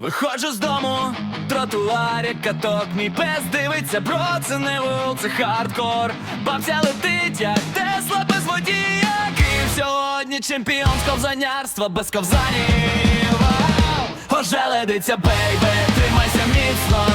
Виходжу з дому, тротуарі, каток, мій пес дивиться, бро, це не вул, це хардкор. Бабця летить, як Тесла без водія. Київ сьогодні чемпіон з ковзанярства без ковзанів. Ожеледиться, бейбе, тримайся міцно.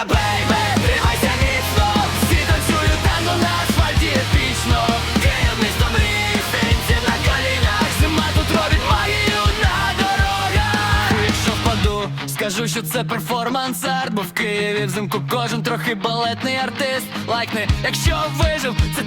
Пошеледиться, бейбе, тримайся міцно. Всі танцюють танго на асфальті епічно. Київ місто мрій, синці на колінах. Зима тут робить магію на дорогах. Якщо впаду, скажу, що це перформанс арт. Бо в Києві взимку кожен трохи балетний артист. Лайкни, якщо вижив, це